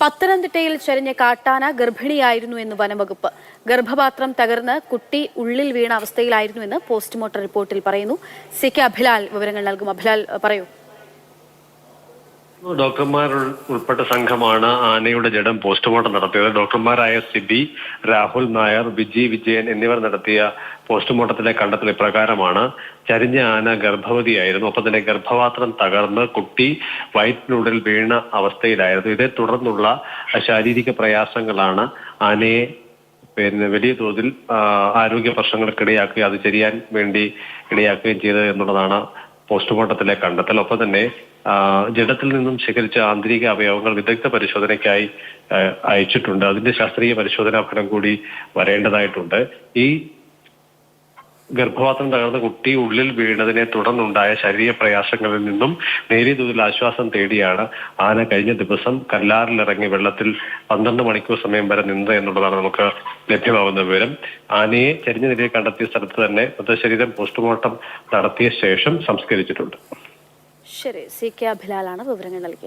പത്തനംതിട്ടയിൽ ചരിഞ്ഞ കാട്ടാന ഗർഭിണിയായിരുന്നു എന്ന് വനംവകുപ്പ്. ഗർഭപാത്രം തകർന്ന് കുട്ടി ഉള്ളിൽ വീണ അവസ്ഥയിലായിരുന്നു എന്ന് പോസ്റ്റ്മോർട്ടം റിപ്പോർട്ടിൽ പറയുന്നു. സി കെ അഭിലാൽ വിവരങ്ങൾ നൽകും. അഭിലാൽ പറയൂ. ഡോക്ടർമാർ ഉൾപ്പെട്ട സംഘമാണ് ആനയുടെ ജഡം പോസ്റ്റ്മോർട്ടം നടത്തിയത്. ഡോക്ടർമാരായ സിബി രാഹുൽ നായർ വിജി വിജയൻ എന്നിവർ നടത്തിയ പോസ്റ്റ്മോർട്ടത്തിലെ കണ്ടെത്തൽ ഇപ്രകാരമാണ്. ചരിഞ്ഞ ആന ഗർഭവതിയായിരുന്നു. ഒപ്പം തന്നെ ഗർഭപാത്രം തകർന്ന് കുട്ടി വയറ്റിനുള്ളിൽ വീണ അവസ്ഥയിലായിരുന്നു. ഇതേ തുടർന്നുള്ള ശാരീരിക പ്രയാസങ്ങളാണ് ആനയെ പിന്നെ വലിയ തോതിൽ ആരോഗ്യ പ്രശ്നങ്ങൾക്കിടയാക്കുകയും അത് ചെയ്യാൻ വേണ്ടി ഇടയാക്കുകയും ചെയ്തത് എന്നുള്ളതാണ് പോസ്റ്റ്മോർട്ടത്തിലെ കണ്ടെത്തൽ. ഒപ്പം തന്നെ ജഡത്തിൽ നിന്നും ശേഖരിച്ച ആന്തരിക അവയവങ്ങൾ വിദഗ്ധ പരിശോധനയ്ക്കായി അയച്ചിട്ടുണ്ട്. അതിന്റെ ശാസ്ത്രീയ പരിശോധനാ ഫലം കൂടി വരേണ്ടതായിട്ടുണ്ട്. ഈ ഗർഭപാത്രം തകർന്ന കുട്ടി ഉള്ളിൽ വീണതിനെ തുടർന്നുണ്ടായ ശരീര പ്രയാസങ്ങളിൽ നിന്നും നേരിയ തോതിൽ ആശ്വാസം തേടിയാണ് ആന കഴിഞ്ഞ ദിവസം കല്ലാറിലിറങ്ങി വെള്ളത്തിൽ പന്ത്രണ്ട് മണിക്കൂർ സമയം വരെ നിന്നത് എന്നുള്ളതാണ് നമുക്ക് ലഭ്യമാകുന്ന വിവരം. ആനയെ ചരിഞ്ഞ നിലയിൽ കണ്ടെത്തിയ സ്ഥലത്ത് തന്നെ മൃതശരീരം പോസ്റ്റ്മോർട്ടം നടത്തിയ ശേഷം സംസ്കരിച്ചിട്ടുണ്ട്. ശരി സി കെ അഭിലാലാണ് വിവരങ്ങൾ നൽകിയത്.